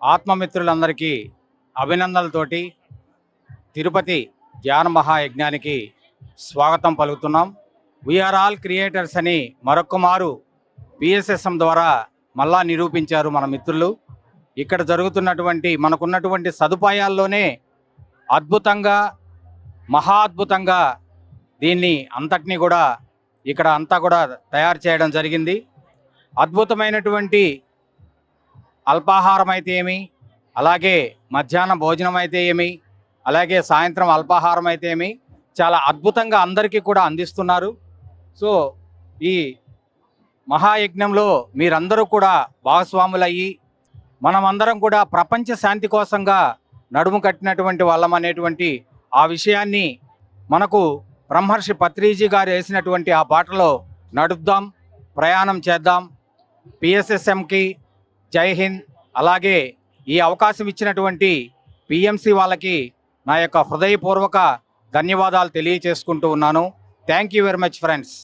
ఆత్మమిత్రులందరికీ అభినందనలతోటి తిరుపతి ధ్యాన మహాయజ్ఞానికి స్వాగతం పలుకుతున్నాం. వీఆర్ ఆల్ క్రియేటర్స్ అని మరొక్క మారు పిఎస్ఎస్ఎం ద్వారా మళ్ళా నిరూపించారు మన మిత్రులు. ఇక్కడ జరుగుతున్నటువంటి మనకున్నటువంటి సదుపాయాల్లోనే అద్భుతంగా మహా అద్భుతంగా దీన్ని అంతటినీ కూడా ఇక్కడ అంతా కూడా తయారు చేయడం జరిగింది. అద్భుతమైనటువంటి అల్పాహారం అయితే ఏమి? అలాగే మధ్యాహ్న భోజనం అయితే ఏమి? అలాగే సాయంత్రం అల్పాహారం అయితే ఏమి? చాలా అద్భుతంగా అందరికీ కూడా అందిస్తున్నారు. సో ఈ మహాయజ్ఞంలో మీరందరూ కూడా భాగస్వాములయ్యి మనమందరం కూడా ప్రపంచ శాంతి కోసంగా నడుము కట్టినటువంటి వాళ్ళం అనేటువంటి ఆ విషయాన్ని మనకు బ్రహ్మర్షి పత్రిజీ గారు వేసినటువంటి ఆ బాటలో నడుద్దాం ప్రయాణం చేద్దాం. పిఎస్ఎస్ఎంకి జై హింద్. అలాగే ఈ అవకాశం ఇచ్చినటువంటి పిఎంసి వాళ్ళకి నా యొక్క హృదయపూర్వక ధన్యవాదాలు తెలియచేసుకుంటూ ఉన్నాను. Thank you very much friends